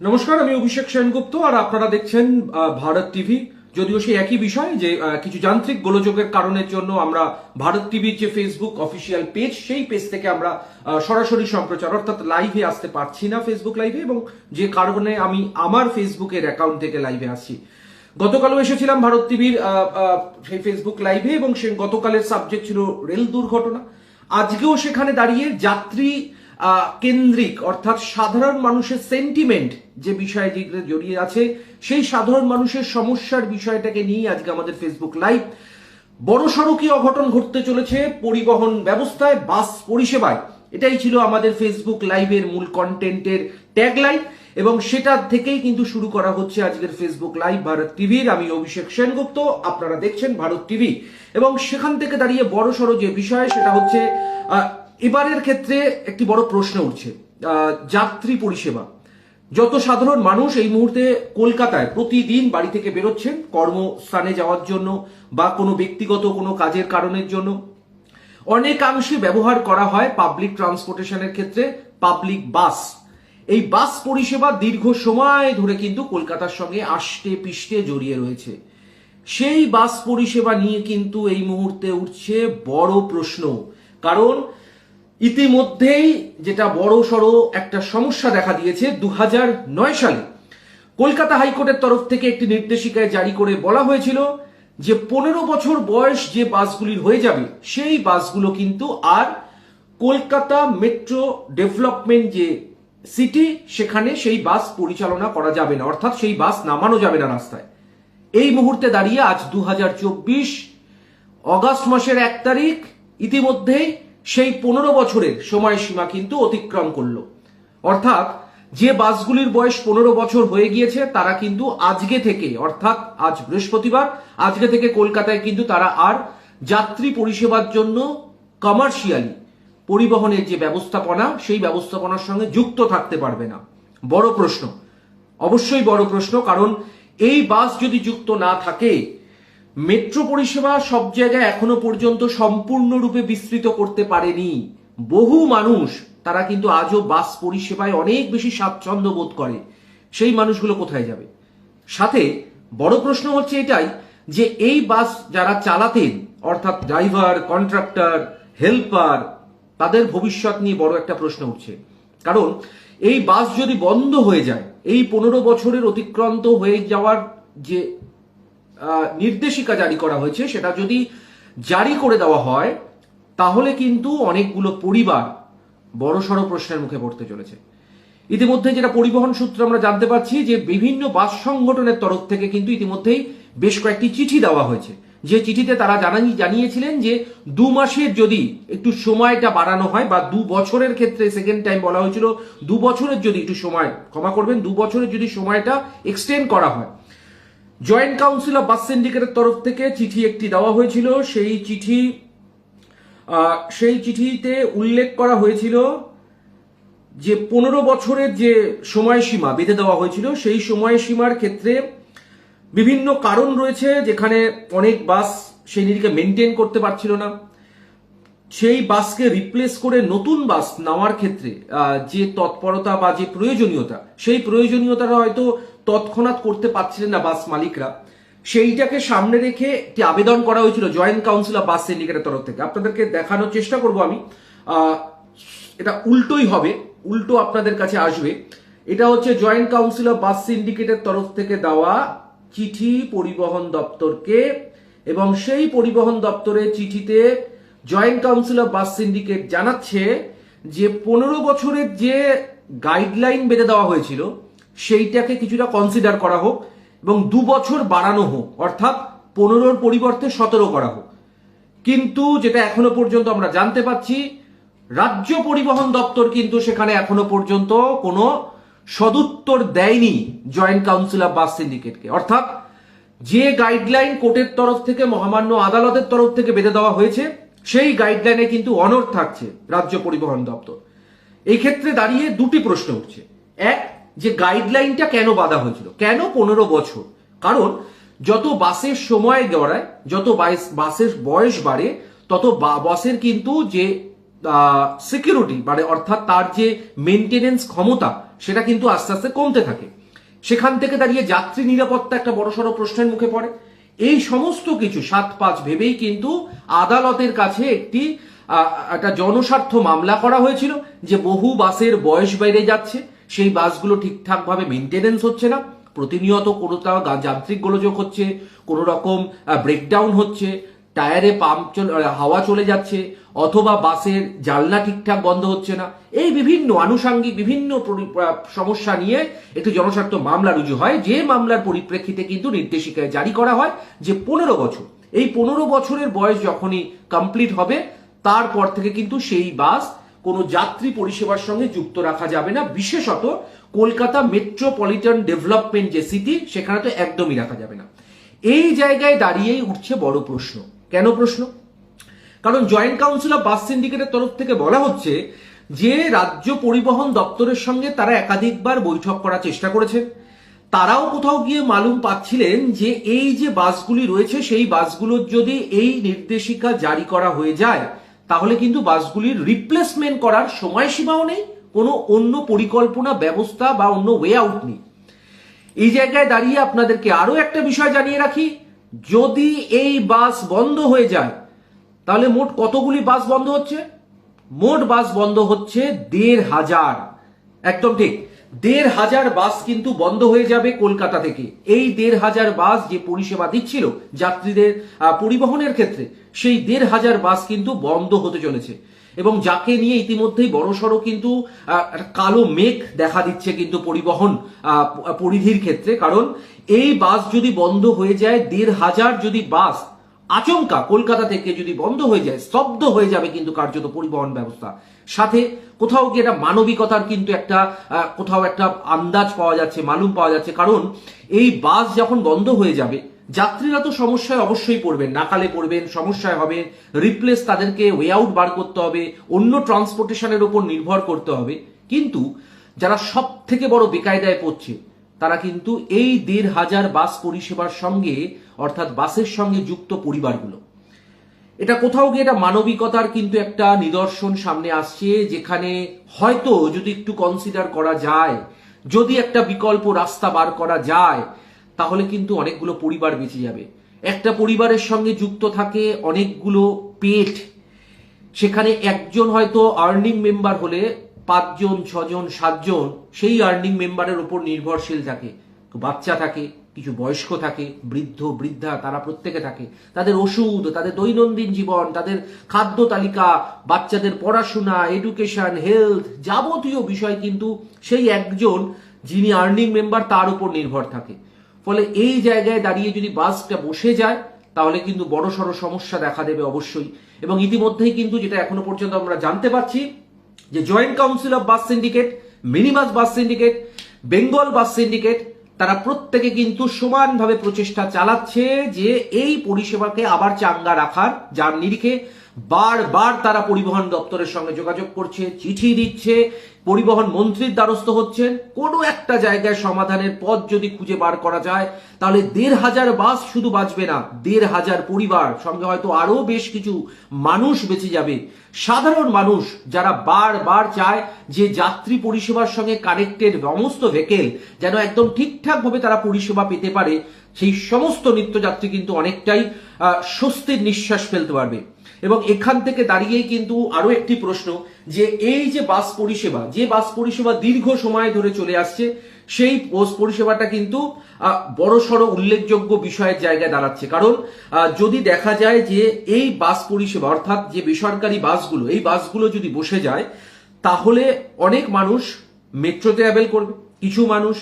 নমস্কার, আমি অভিষেক সেনগুপ্ত আর আপনারা দেখছেন ভারত টিভি। যদিও সেই একই বিষয় যে কিছু যান্ত্রিক গোলযোগের কারণের জন্য আমরা ভারত টিভির যে ফেসবুক অফিসিয়াল পেজ সেই পেজ থেকে আমরা সরাসরি সম্প্রচার, অর্থাৎ লাইভে আসতে পারছি না ফেসবুক লাইভে এবং যে কারণে আমি আমার ফেসবুকের অ্যাকাউন্ট থেকে লাইভে আসছি গতকালও এসেছিলাম ভারত টিভির সেই ফেসবুক লাইভে এবং সে গতকালের সাবজেক্ট ছিল রেল দুর্ঘটনা। আজকেও সেখানে দাঁড়িয়ে যাত্রী কেন্দ্রিক, অর্থাৎ সাধারণ মানুষের সেন্টিমেন্ট যে বিষয়ে যেগুলো জড়িয়ে আছে, সেই সাধারণ মানুষের সমস্যার বিষয়টাকে নিয়ে আজকে আমাদের ফেসবুক লাইভ বড় সড়কি অঘটন ঘটতে চলেছে পরিবহন ব্যবস্থায়, বাস পরিষেবায়। এটাই ছিল আমাদের ফেসবুক লাইভের মূল কন্টেন্টের ট্যাগলাইন এবং সেটা থেকেই কিন্তু শুরু করা হচ্ছে আজকের ফেসবুক লাইভ ভারত টিভির আমি অভিষেক সেনগুপ্ত, আপনারা দেখছেন ভারত টিভি এবং সেখান থেকে দাঁড়িয়ে বড় সড়ো যে বিষয়, সেটা হচ্ছে এবারের ক্ষেত্রে একটি বড় প্রশ্ন উঠছে। যাত্রী পরিষেবা। যত সাধারণ মানুষ এই মুহূর্তে কলকাতায় প্রতিদিন বাড়ি থেকে বেরোচ্ছেন, কর্মস্থানে যাওয়ার জন্য বা কোনো ব্যক্তিগত কোনো কাজের কারণের জন্য। অনেকাংশে ব্যবহার করা হয় পাবলিক ট্রান্সপোর্টেশনের ক্ষেত্রে পাবলিক বাস এই বাস পরিষেবা দীর্ঘ সময় ধরে কিন্তু কলকাতার সঙ্গে আষ্টে পিষ্টে জড়িয়ে রয়েছে। সেই বাস পরিষেবা নিয়ে কিন্তু এই মুহূর্তে উঠছে বড় প্রশ্ন। কারণ ইতিমধ্যেই যেটা বড় সড়ো একটা সমস্যা দেখা দিয়েছে দু সালে। কলকাতা হাইকোর্টের তরফ থেকে একটি নির্দেশিকায় জারি করে বলা হয়েছিল যে পনেরো বছর বয়স যে বাসগুলির হয়ে যাবে, সেই বাসগুলো কিন্তু আর কলকাতা মেট্রো ডেভেলপমেন্ট যে সিটি, সেখানে সেই বাস পরিচালনা করা যাবে না, অর্থাৎ সেই বাস নামানো যাবে না রাস্তায়। এই মুহূর্তে দাঁড়িয়ে আজ দু অগাস্ট মাসের এক তারিখ, ইতিমধ্যেই সেই পনেরো বছরের সময়সীমা কিন্তু অতিক্রম করল। অর্থাৎ যে বাসগুলির বয়স পনেরো বছর হয়ে গিয়েছে, তারা কিন্তু আজকে থেকে, অর্থাৎ আজ বৃহস্পতিবার, আজকে থেকে কলকাতায় কিন্তু তারা আর যাত্রী পরিষেবার জন্য কমার্শিয়ালি পরিবহনের যে ব্যবস্থাপনা, সেই ব্যবস্থাপনার সঙ্গে যুক্ত থাকতে পারবে না। বড় প্রশ্ন। অবশ্যই বড় প্রশ্ন, কারণ এই বাস যদি যুক্ত না থাকে মেট্রো পরিষেবা সব জায়গায় এখনও পর্যন্ত সম্পূর্ণরূপে বিস্তৃত করতে পারেনি। বহু মানুষ, তারা কিন্তু আজও বাস পরিষেবায় অনেক বেশি স্বাচ্ছন্দ্য বোধ করে। সেই মানুষগুলো কোথায় যাবে? সাথে বড় প্রশ্ন হচ্ছে এটাই যে এই বাস যারা চালাতেন, অর্থাৎ ড্রাইভার, কন্ট্রাক্টর, হেল্পার, তাদের ভবিষ্যৎ নিয়ে বড় একটা প্রশ্ন উঠছে। কারণ এই বাস যদি বন্ধ হয়ে যায়, এই পনেরো বছরের অতিক্রান্ত হয়ে যাওয়ার যে নির্দেশিকা জারি করা হয়েছে, সেটা যদি জারি করে দেওয়া হয়, তাহলে কিন্তু অনেকগুলো পরিবার বড়সড় প্রশ্নের মুখে পড়তে চলেছে। ইতিমধ্যে যেটা পরিবহন সূত্রে আমরা জানতে পারছি, যে বিভিন্ন বাস সংগঠনের তরফ থেকে কিন্তু ইতিমধ্যেই বেশ কয়েকটি চিঠি দেওয়া হয়েছে। যে চিঠিতে তারা জানানি জানিয়েছিলেন যে দু মাসের যদি একটু সময়টা বাড়ানো হয়, বা দু বছরের ক্ষেত্রে সেকেন্ড টাইম বলা হয়েছিল, দু বছরের যদি একটু সময় ক্ষমা করবেন, দু বছরের যদি সময়টা এক্সটেন্ড করা হয় জয়েন্ট কাউন্সিল অফ বাস সিন্ডিকেটের তরফ থেকে চিঠি একটি দেওয়া হয়েছিল। সেই চিঠি সেই চিঠিতে উল্লেখ করা হয়েছিল যে পনেরো বছরের যে সময়সীমা বেঁধে দেওয়া হয়েছিল, সেই সময়সীমার ক্ষেত্রে বিভিন্ন কারণ রয়েছে যেখানে অনেক বাস সেই নীতিকে মেনটেন করতে পারছিল না। সেই বাসকে রিপ্লেস করে নতুন বাস নেওয়ার ক্ষেত্রে যে তৎপরতা বা যে প্রয়োজনীয়তা, সেই প্রয়োজনীয়তাটা হয়তো তৎক্ষণাৎ করতে পারছিলেন না বাস মালিকরা। সেইটাকে সামনে রেখে একটি আবেদন করা হয়েছিল জয়েন্ট কাউন্সিল অফ বাস সিন্ডিকেটের তরফ থেকে। আপনাদেরকে দেখানোর চেষ্টা করব আমি। এটা উল্টোই হবে, উল্টো আপনাদের কাছে আসবে। এটা হচ্ছে জয়েন্ট কাউন্সিল অফ বাস সিন্ডিকেটের তরফ থেকে দেওয়া চিঠি পরিবহন দপ্তরকে এবং সেই পরিবহন দপ্তরের চিঠিতে joint council of bus syndicate জানাচ্ছে যে পনেরো বছরের যে গাইডলাইন বেঁধে দেওয়া হয়েছিল সেইটাকে কিছুটা কনসিডার করা হোক এবং দু বছর বাড়ানো হোক, অর্থাৎ পনেরোর পরিবর্তে সতেরো করা হোক। কিন্তু যেটা এখনও পর্যন্ত আমরা জানতে পাচ্ছি রাজ্য পরিবহন দপ্তর কিন্তু সেখানে এখনও পর্যন্ত কোনো সদুত্তর দেয়নি জয়েন্ট কাউন্সিল অফ বাস সিন্ডিকেটকে অর্থাৎ যে গাইডলাইন কোর্টের তরফ থেকে, মহামান্য আদালতের তরফ থেকে বেঁধে দেওয়া হয়েছে, সেই গাইডলাইনে কিন্তু অনর থাকছে রাজ্য পরিবহন দপ্তর। এই ক্ষেত্রে দাঁড়িয়ে দুটি প্রশ্ন উঠছে। এক যে গাইডলাইনটা কেন বাধা হয়েছিল? কেন পনেরো বছর? কারণ যত বাসের সময় গড়ায়, যত বাসের বয়স বাড়ে, তত বাসের কিন্তু যে সিকিউরিটি মানে অর্থাৎ তার যে মেনটেনেন্স ক্ষমতা, সেটা কিন্তু আস্তে আস্তে কমতে থাকে। সেখান থেকে দাঁড়িয়ে যাত্রী নিরাপত্তা একটা বড়সড় প্রশ্নের মুখে পড়ে। এই সমস্ত কিছু সাত পাঁচ ভেবেই কিন্তু আদালতের কাছে একটি একটা জনস্বার্থ মামলা করা হয়েছিল যে বহু বাসের বয়স বেড়ে যাচ্ছে। সেই বাসগুলো ঠিকঠাকভাবে মেনটেনেন্স হচ্ছে না। প্রতিনিয়ত গা- যান্ত্রিক গোলযোগ হচ্ছে, কোনো রকম ব্রেকডাউন হচ্ছে টায়ারে পাম্প হাওয়া চলে যাচ্ছে, অথবা বাসের জানলা ঠিকঠাক বন্ধ হচ্ছে না। এই বিভিন্ন আনুষাঙ্গিক বিভিন্ন সমস্যা নিয়ে একটি জনস্বার্থ মামলা রুজু হয়। যে মামলার পরিপ্রেক্ষিতে কিন্তু নির্দেশিকায় জারি করা হয় যে পনেরো বছর। এই পনেরো বছরের বয়স যখনই কমপ্লিট হবে, তারপর থেকে কিন্তু সেই বাস কোনো যাত্রী পরিষেবার সঙ্গে যুক্ত রাখা যাবে না। বিশেষত কলকাতা মেট্রোপলিটন ডেভেলপমেন্ট যে সিটি, সেখানে তো একদমই রাখা যাবে না। এই জায়গায় দাঁড়িয়েই উঠছে বড় প্রশ্ন। কেন প্রশ্ন? কারণ জয়েন্ট কাউন্সিল অফ বাস সিন্ডিকেটের তরফ থেকে বলা হচ্ছে যে রাজ্য পরিবহন দপ্তরের সঙ্গে তারা একাধিকবার বৈঠক করার চেষ্টা করেছে। তারাও কোথাও গিয়ে মালুম পাচ্ছিলেন যে এই যে বাসগুলি রয়েছে, সেই বাসগুলোর যদি এই নির্দেশিকা জারি করা হয়ে যায় তাহলে কিন্তু বাসগুলির রিপ্লেসমেন্ট করার সময়সীমাও নেই, কোনো অন্য পরিকল্পনা, ব্যবস্থা বা অন্য ওয়ে আউট নেই। এই জায়গায় দাঁড়িয়ে আপনাদেরকে আরও একটা বিষয় জানিয়ে রাখি, যদি এই বাস বন্ধ হয়ে যায়, তাহলে মোট কতগুলি বাস বন্ধ হচ্ছে? মোট বাস বন্ধ হচ্ছে দেড় হাজার। একদম ঠিক। দেড় হাজার বাস কিন্তু বন্ধ হয়ে যাবে কলকাতা থেকে। এই দেড় হাজার বাস যে পরিষেবা দিচ্ছিল যাত্রীদের পরিবহনের ক্ষেত্রে, সেই দেড় হাজার বাস কিন্তু বন্ধ হতে চলেছে। এবং যাকে নিয়ে ইতিমধ্যেই বড়সড় কিন্তু কালো মেঘ দেখা দিচ্ছে কিন্তু পরিবহন পরিধির ক্ষেত্রে। কারণ এই বাস যদি বন্ধ হয়ে যায়, দেড় হাজার যদি বাস আচমকা কলকাতা থেকে যদি বন্ধ হয়ে যায়, স্তব্ধ হয়ে যাবে কিন্তু কার্যত পরিবহন ব্যবস্থা। সাথে কোথাও গিয়ে একটা মানবিকতার কিন্তু একটা কোথাও একটা আন্দাজ পাওয়া যাচ্ছে, মালুম পাওয়া যাচ্ছে। কারণ এই বাস যখন বন্ধ হয়ে যাবে, যাত্রীরা তো সমস্যায় অবশ্যই পড়বেন। নাকালে পড়বেন, সমস্যায় হবে। রিপ্লেস তাদেরকে ওয়ে আউট বার করতে হবে। অন্য ট্রান্সপোর্টেশনের উপর নির্ভর করতে হবে। কিন্তু যারা সব থেকে বড় বেকায়দায় পড়ছে, তারা কিন্তু এই দেড় হাজার বাস পরিষেবার সঙ্গে অর্থাৎ বাসের সঙ্গে যুক্ত পরিবারগুলো। এটা কোথাও গিয়ে এটা মানবিকতার কিন্তু একটা নিদর্শন সামনে আসছে, যেখানে হয়তো যদি একটু কনসিডার করা যায়, যদি একটা বিকল্প রাস্তা বার করা যায়, তাহলে কিন্তু অনেকগুলো পরিবার বেঁচে যাবে। একটা পরিবারের সঙ্গে যুক্ত থাকে অনেকগুলো পেট। সেখানে একজন হয়তো আর্নিং মেম্বার হলে পাঁচজন, ছজন, সাতজন, সেই আর্নিং মেম্বারের উপর নির্ভরশীল থাকে। বাচ্চা থাকে কিছু বয়স্ক থাকে, বৃদ্ধ, বৃদ্ধা, তারা প্রত্যেকে থাকে। তাদের ওষুধ, তাদের দৈনন্দিন জীবন, তাদের খাদ্য তালিকা, বাচ্চাদের পড়াশোনা এডুকেশন হেলথ যাবতীয় বিষয় কিন্তু সেই একজন যিনি আর্নিং মেম্বার তার উপর নির্ভর থাকে। ফলে এই জায়গায় দাঁড়িয়ে যদি বাসটা বসে যায়, তাহলে কিন্তু বড় সড় সমস্যা দেখা দেবে অবশ্যই। এবং ইতিমধ্যেই কিন্তু যেটা এখনও পর্যন্ত আমরা জানতে পারছি, যে joint council of bus syndicate minibus bus syndicate Bengal bus syndicate তারা প্রত্যেকে কিন্তু সমানভাবে প্রচেষ্টা চালাচ্ছে যে এই পরিষেবাকে আবার চাঙ্গা রাখার যার নিরিখে বারবার তারা পরিবহন দপ্তরের সঙ্গে যোগাযোগ করছে, চিঠি দিচ্ছে পরিবহন মন্ত্রীর দ্বারস্থ হচ্ছেন। কোনো একটা জায়গায় সমাধানের পথ যদি খুঁজে বার করা যায়, তাহলে দেড় হাজার বাস শুধু বাঁচবে না, দেড় হাজার পরিবার, সঙ্গে হয়তো আরও বেশ কিছু মানুষ বেঁচে যাবে। সাধারণ মানুষ যারা বারবার চায় যে যাত্রী পরিষেবার সঙ্গে কানেক্টেড সমস্ত ভেকেল যেন একদম ঠিকঠাকভাবে তারা পরিষেবা পেতে পারে, সেই সমস্ত নিত্যযাত্রী কিন্তু অনেকটাই স্বস্তির নিঃশ্বাস ফেলতে পারবে। এবং এখান থেকে দাঁড়িয়েই কিন্তু আরও একটি প্রশ্ন যে এই যে বাস পরিষেবা, যে বাস পরিষেবা দীর্ঘ সময় ধরে চলে আসছে, সেই বাস পরিষেবাটা কিন্তু বড়সড় উল্লেখযোগ্য বিষয়ের জায়গায় দাঁড়াচ্ছে। কারণ যদি দেখা যায় যে এই বাস পরিষেবা, অর্থাৎ যে বেসরকারি বাসগুলো, এই বাসগুলো যদি বসে যায়, তাহলে অনেক মানুষ মেট্রোতে ট্রাভেল করবে। কিছু মানুষ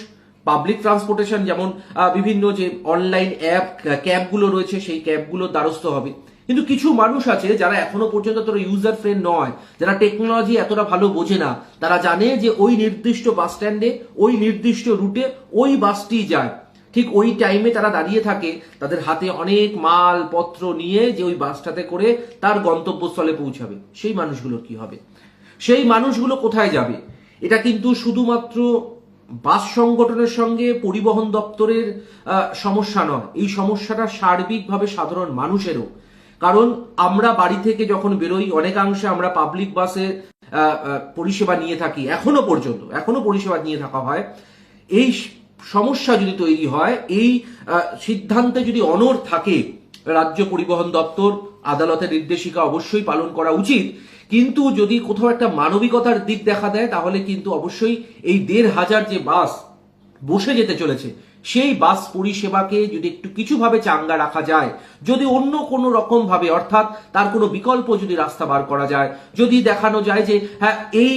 পাবলিক ট্রান্সপোর্টেশন যেমন বিভিন্ন যে অনলাইন অ্যাপ ক্যাবগুলো রয়েছে, সেই ক্যাবগুলোর দ্বারস্থ হবে। কিন্তু কিছু মানুষ আছে যারা এখনও পর্যন্ত তোরা ইউজার ফ্রেন্ড নয়, যারা টেকনোলজি এতটা ভালো বোঝে না, তারা জানে যে ওই নির্দিষ্ট বাস স্ট্যান্ডে ওই নির্দিষ্ট রুটে ওই বাসটি যায়। ঠিক ওই টাইমে তারা দাঁড়িয়ে থাকে, তাদের হাতে অনেক মাল, পত্র নিয়ে যে ওই বাসটাতে করে তার গন্তব্যস্থলে পৌঁছাবে। সেই মানুষগুলোর কি হবে? সেই মানুষগুলো কোথায় যাবে? এটা কিন্তু শুধুমাত্র বাস সংগঠনের সঙ্গে পরিবহন দপ্তরের সমস্যা নয়। এই সমস্যাটা সার্বিকভাবে সাধারণ মানুষেরও। কারণ আমরা বাড়ি থেকে যখন বেরোই, অনেকাংশে আমরা পাবলিক বাসে পরিষেবা নিয়ে থাকি, এখনও পর্যন্ত, এখনও পরিষেবা নিয়ে থাকা হয়। এই সমস্যা যদি তৈরি হয়, এই সিদ্ধান্তে যদি অনর থাকে, রাজ্য পরিবহন দপ্তর, আদালতের নির্দেশিকা অবশ্যই পালন করা উচিত। কিন্তু যদি কোথাও একটা মানবিকতার দিক দেখা দেয়, তাহলে কিন্তু অবশ্যই এই দেড় হাজার যে বাস বসে যেতে চলেছে সেই বাস পরিষেবাকে যদি একটু কিছুভাবে চাঙ্গা রাখা যায়, যদি অন্য কোনো রকম ভাবে অর্থাৎ তার কোনো বিকল্প যদি রাস্তা বার করা যায়, যদি দেখানো যায় যে হ্যাঁ এই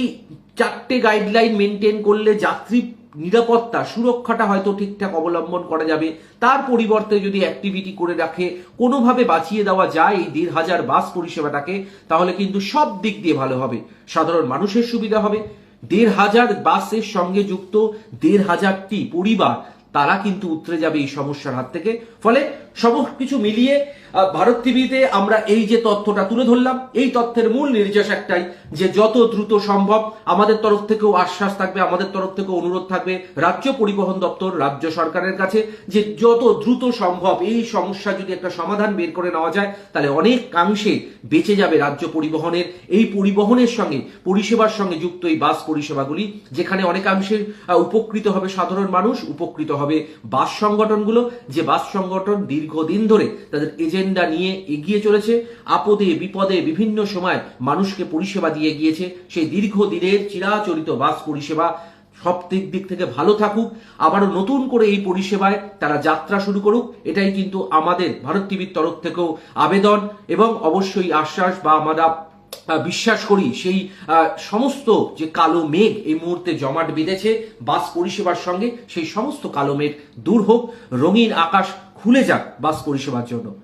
চারটে গাইডলাইন মেনটেন করলে যাত্রী নিরাপত্তা, সুরক্ষাটা হয়তো ঠিকঠাক অবলম্বন করা যাবে, তার পরিবর্তে যদি অ্যাক্টিভিটি করে রাখে, কোনোভাবে বাঁচিয়ে দেওয়া যায় এই দেড় হাজার বাস পরিষেবাটাকে, তাহলে কিন্তু সব দিক দিয়ে ভালো হবে। সাধারণ মানুষের সুবিধা হবে। দেড় হাজার বাসের সঙ্গে যুক্ত দেড় হাজারটি পরিবার তারা কিন্তু উতরে যাবে এই সমস্যার হাত থেকে। ফলে সব কিছু মিলিয়ে ভারত টিভিতে আমরা এই যে তথ্যটা তুলে ধরলাম, এই তথ্যের মূল নির্দেশ একটাই যে যত দ্রুত সম্ভব আমাদের তরফ থেকেও আশ্বাস থাকবে, আমাদের তরফ থেকেও অনুরোধ থাকবে রাজ্য পরিবহন দপ্তর, রাজ্য সরকারের কাছে যে যত দ্রুত সম্ভব এই সমস্যা যদি একটা সমাধান বের করে নেওয়া যায়, তাহলে অনেকাংশে বেঁচে যাবে রাজ্য পরিবহনের, এই পরিবহনের সঙ্গে, পরিষেবার সঙ্গে যুক্ত এই বাস পরিষেবাগুলি, যেখানে অনেকাংশে উপকৃত হবে সাধারণ মানুষ, উপকৃত হবে বাস সংগঠনগুলো, যে বাস সংগঠন দীর্ঘদিন ধরে তাদের এজেন্ডা নিয়ে এগিয়ে চলেছে, আপদে, বিপদে, বিভিন্ন সময় মানুষকে পরিষেবা দিয়ে গিয়েছে। সেই দীর্ঘদিনের চিরাচরিত বাস পরিষেবা সব দিক দিক থেকে ভালো থাকুক, আবারও নতুন করে এই পরিষেবায় তারা যাত্রা শুরু করুক, এটাই কিন্তু আমাদের ভারত টিভির তরফ থেকেও আবেদন এবং অবশ্যই আশ্বাস বা আমরা বিশ্বাস করি সেই সমস্ত যে কালো মেঘ এই মুহূর্তে জমাট বেঁধেছে বাস পরিষেবার সঙ্গে, সেই সমস্ত কালো মেঘ দূর হোক। রঙিন আকাশ খুলে যাক বাস পরিষেবার জন্য।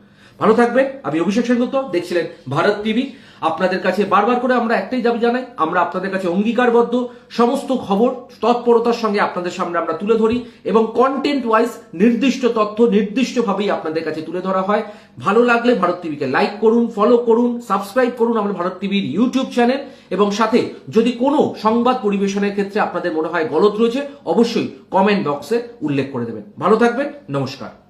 ভালো থাকবেন। আমি অভিষেক সেনগুপ্ত। দেখছিলেন ভারত টিভি। আপনাদের কাছে বারবার করে আমরা একটাই দাবি জানাই, আমরা আপনাদের কাছে অঙ্গীকারবদ্ধ। সমস্ত খবর, তৎপরতার সঙ্গে আপনাদের সামনে আমরা তুলে ধরি এবং কন্টেন্ট ওয়াইজ নির্দিষ্ট তথ্য নির্দিষ্টভাবেই আপনাদের কাছে তুলে ধরা হয়। ভালো লাগলে ভারত টিভিকে লাইক করুন ফলো করুন সাবস্ক্রাইব করুন আমাদের ভারত টিভির ইউটিউব চ্যানেল এবং সাথে যদি কোনো সংবাদ পরিবেশনের ক্ষেত্রে আপনাদের মনে হয় গলত রয়েছে, অবশ্যই কমেন্ট বক্সে উল্লেখ করে দেবেন। ভালো থাকবেন। নমস্কার।